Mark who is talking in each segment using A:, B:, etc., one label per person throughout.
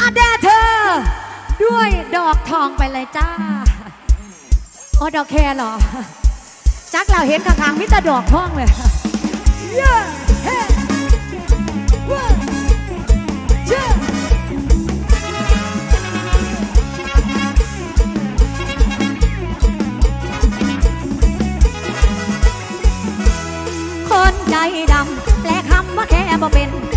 A: อาแด่เธอ ด้วยดอกทองไปเลยจ้าโอ้ดอกแคร์หรอ จักเราเห็นข้างๆมิตรดอกทองเลยเย้เคนใจดำแปลคำว่าแค่บ่เป็น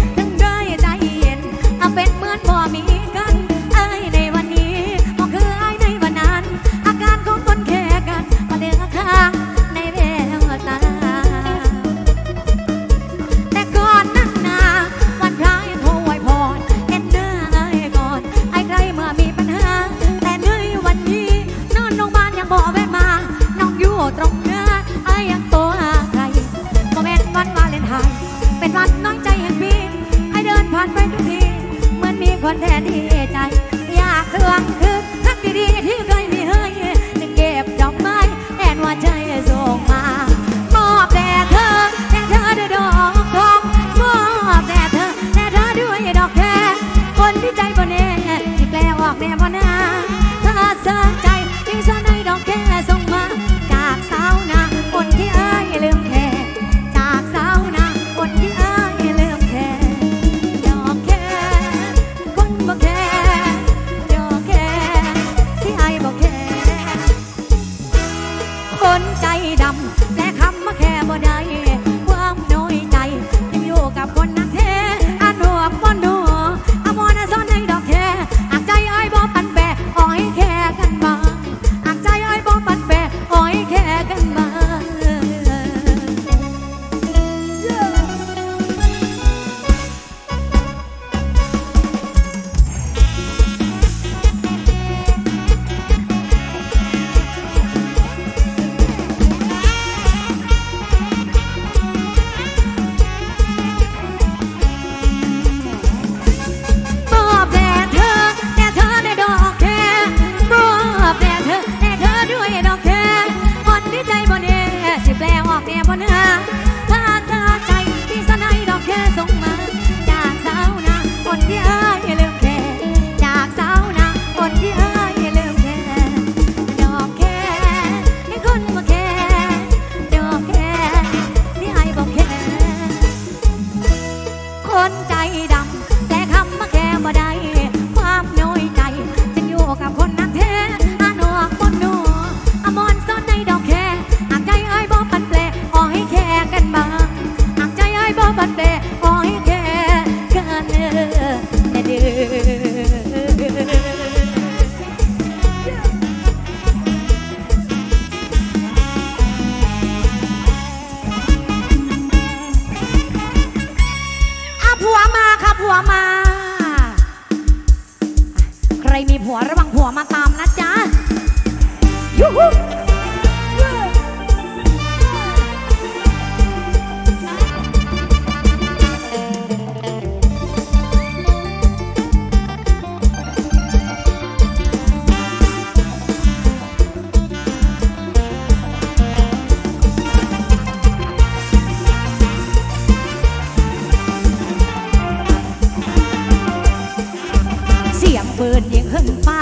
A: เสียงปืนยิงขึ้นฟ้า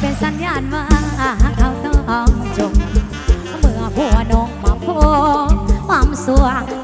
A: เป็นสัญญาณว่าเขาต้องจมเมื่อหัวนงมาโพความสว่าง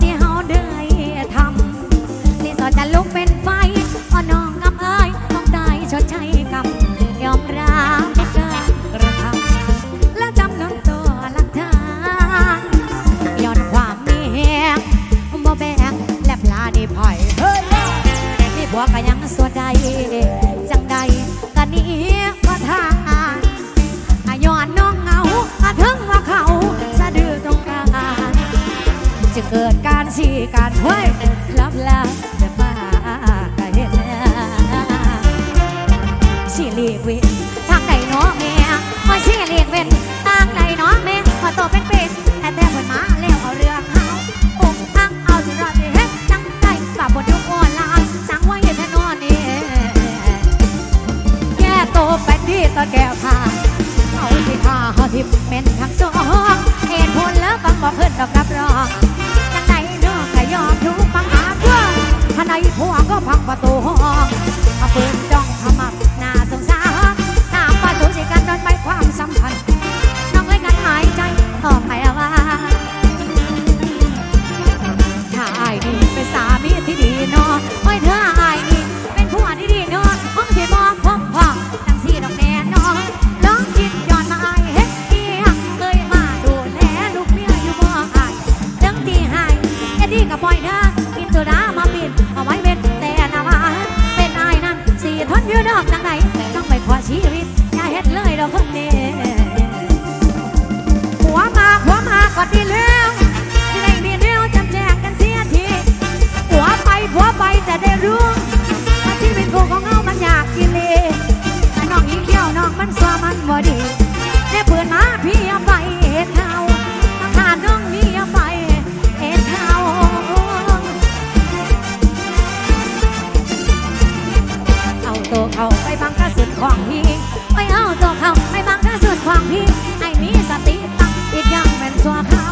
A: เขาไปบังกระสุนของพี่ไปเอาตัวเขาไปบังกระสุนของพี่ไอ้มีสติตั้งอีกอย่างเป็นตัวเขา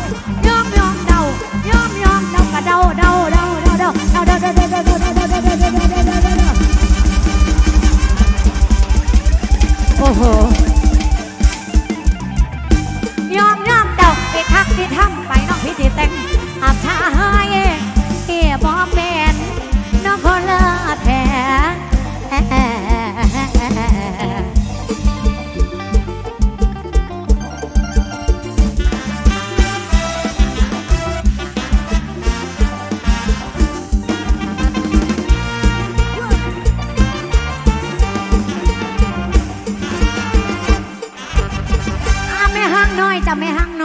A: ยอมยอมเดายอมยอมเดากระเดาเดาเดาเดาเดาเดาเดาเดาเดาเดาเดาเดาเดาเดาเดาเดาเดาเดาเโอ้โหยอมยอมเดาไปทักไปทำไปน้องพี่ที่แต่งอาบชาเย่เอ๋บอมแมนน้องคนเลย จะไม่หั่งน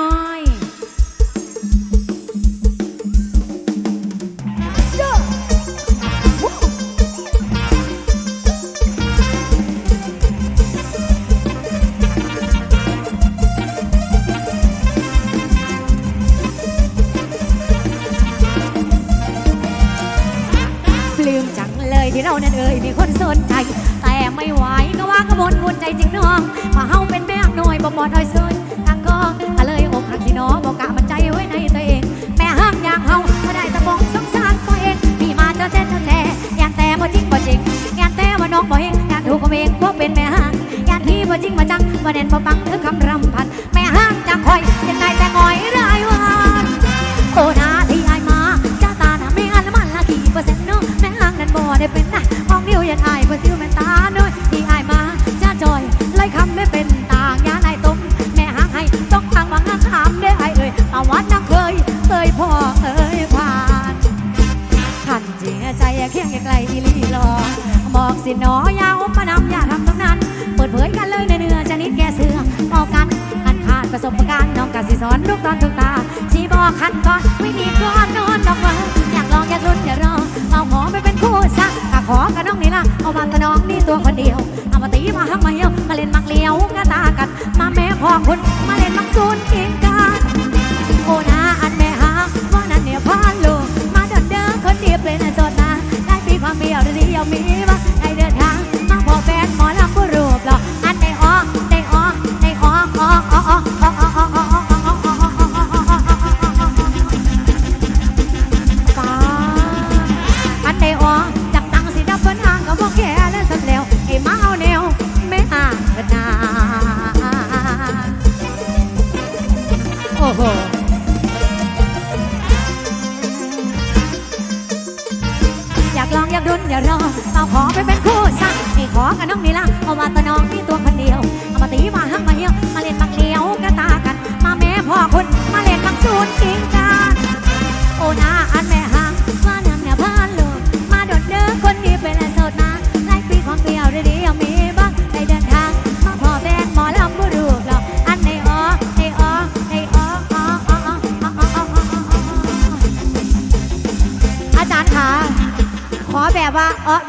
A: เป็นแม่ฮะญาติพี่บ่จริงบ่จังบ่แน่นบ่ปังเธอคำรำพัน กันเลยในเนื้อชนิดแกเสือบอกกันอันขาดประสบการณ์น้องกสิสอนลูกตอนตุกตาชีบอกคันก่อนไม่มีก้อนนอนดอกเบออยากลองอยากรุ่นอย่ารอเอาขอไปเป็นคู่ซะขอกะน้องนี่ละเอามาตะน้องนี่ตัวคนเดียวเอามาตีมาหักมาย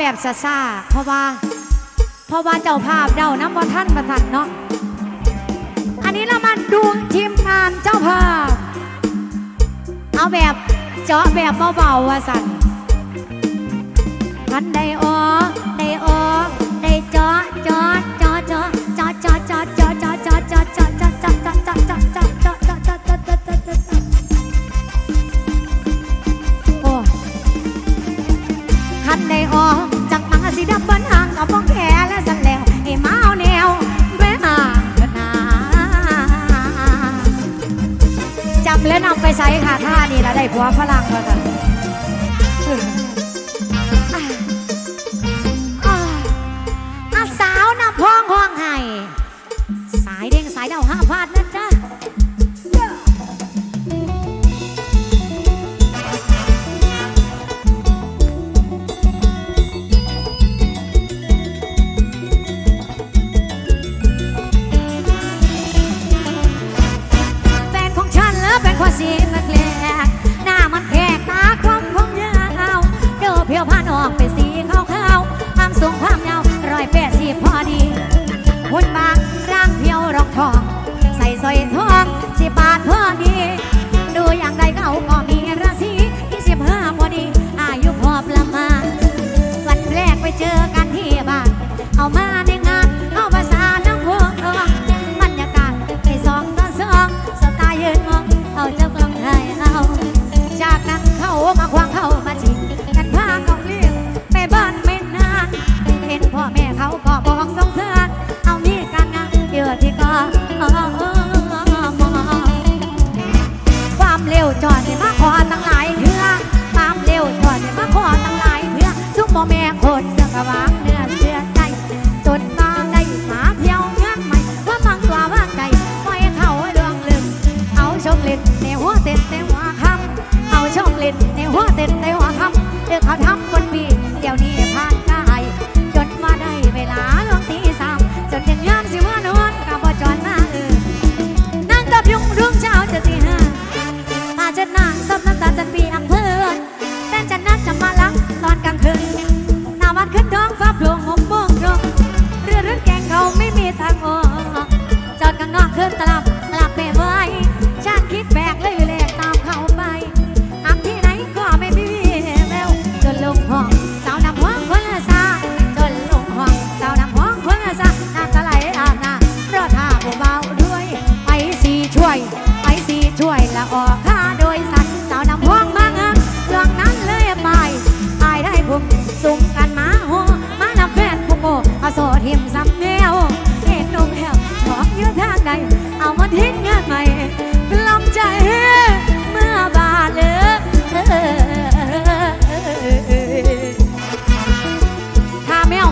A: แบบซาซาเพราะว่า เพราะว่าเจ้าภาพเดาน้ำบอท่านประทันเนาะอันนี้เรามาดูทีมงานเจ้าภาพ เอาแบบเจาะแบบเบาๆว่าสั่นวันได้ออได้ออได้เจาะเจาะ กว่าพลังว่าค่ะ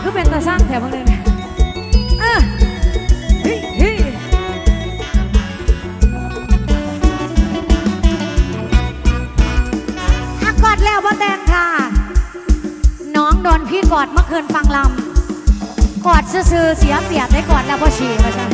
A: คือเป็นตาสร้างแถวบางเดือนอะกอดแล้วว่าแตงค่ะ น้องโดนพี่กอดเมื่อคืนฟังลำกอดซื่อเสียเปียกได้กอดแล้วพ่อฉี่มาใช่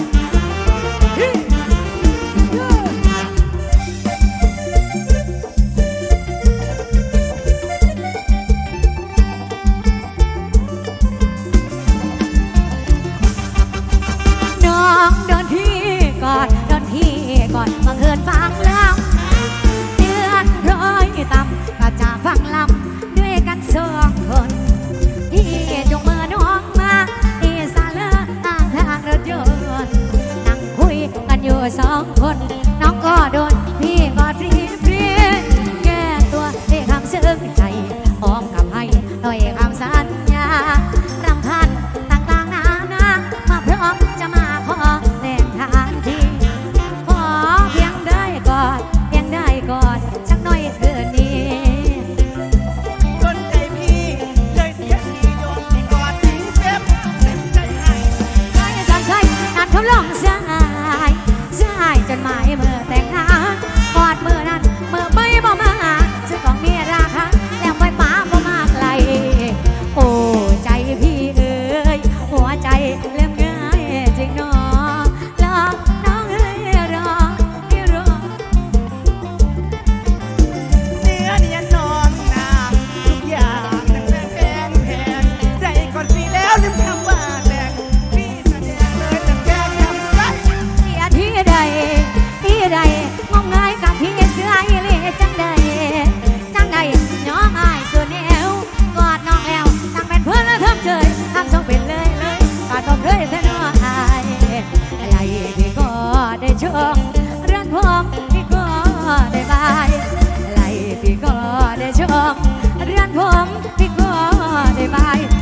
A: bye.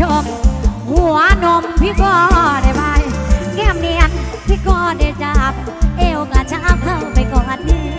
A: ชม หัวนมพี่ก็ได้ไปแก้มเนียนพี่ก็ได้จับ เอวกระชากเข้าไปกอดนื้อ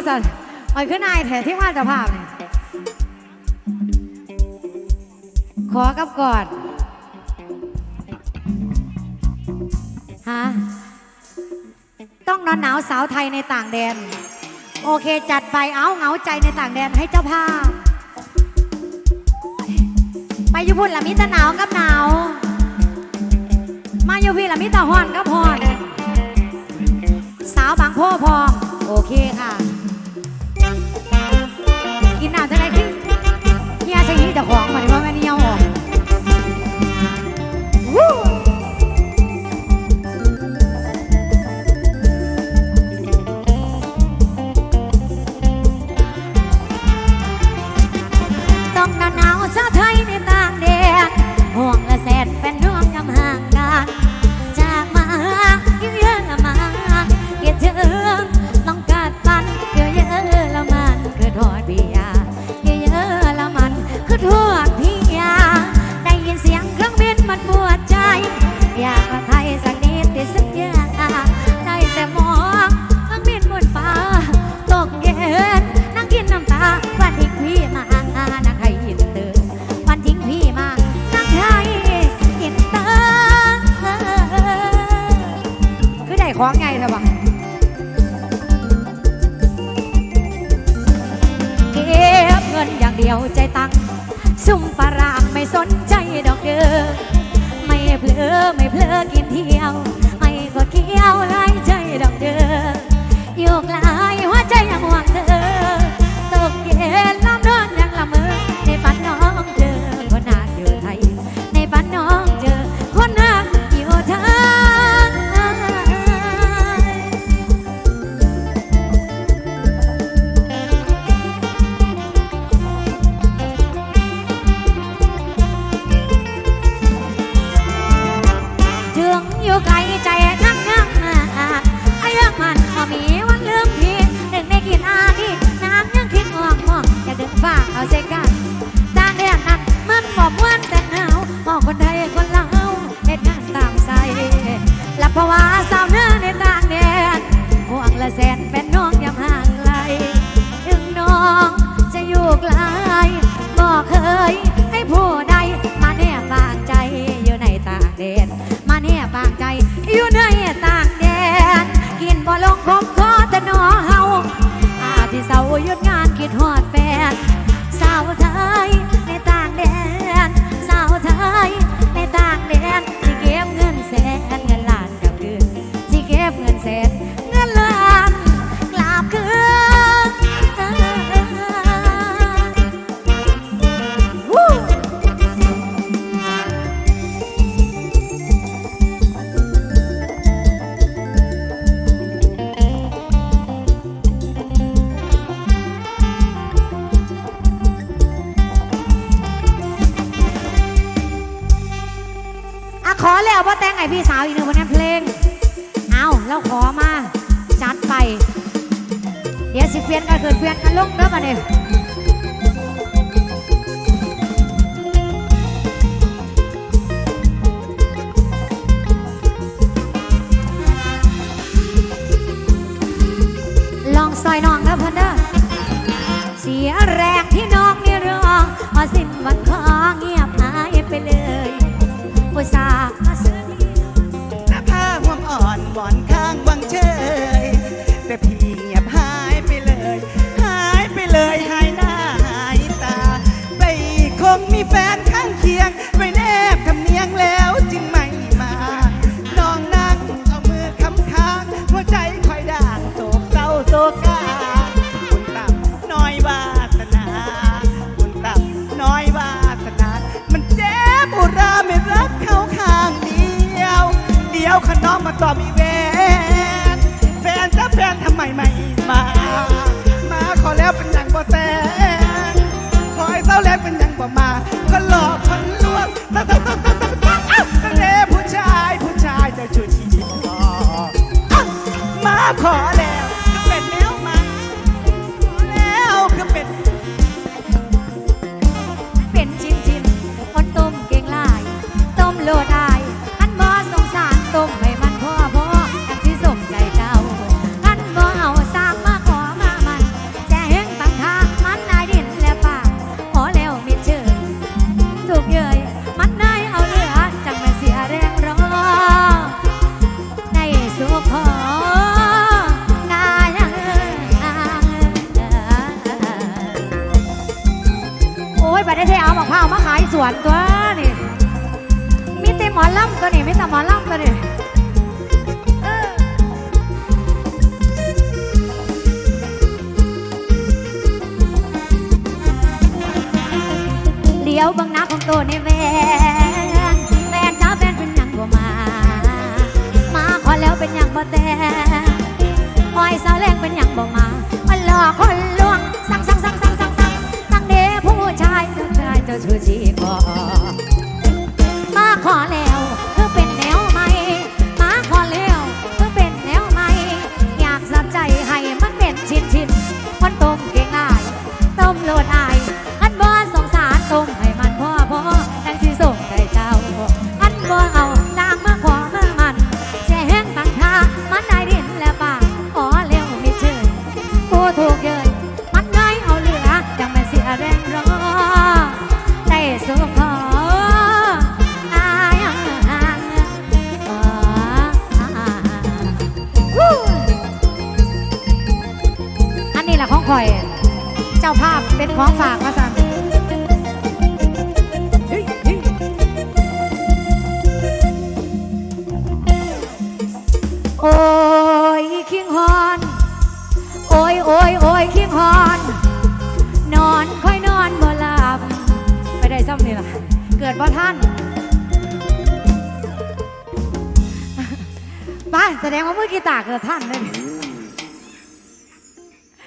A: ว่าสัอ่อยขึ้นนายแถที่ว่าจะภาพเนี่ยขอกับกอดฮะต้องนอนหนาวสาวไทยในต่างแดน โอเคจัดไปเอาเหงาใจในต่างแดนให้เจ้าภาพ ไปยุบุ่นละมิตะหนาวกับหนาว มายุพีละมิตะฮอนกับฮอน สาวบางพ่อพอโอเคค่ะ จะของใหม่ว่าแม่น ขอแล้วว่าแต่งไงพี่สาวอีกหนึ่งวันนี้เพลง เอาแล้วขอมาจัดไป เดี๋ยวสิเพียนกันเกิดเพียนกันลงเด้อมาเนี่ยลองซอยน้องเด้อพื่อนเด้อเสียแรงที่น้องนี่เรื่
B: องอ
A: สิ ตัวในแวแฟนจ้าแฟนเป็นยังบ่มา มาขอแล้วเป็นยังบ่แต่คอยสาวแรงเป็นยังบ่มา มันหลอกคนลวง สั่งสั่งสั่งสั่งสั่งสั่งสั่งเดผู้ชายสุดท้ายเจ้าชู้ชีพอมาขอแล้ว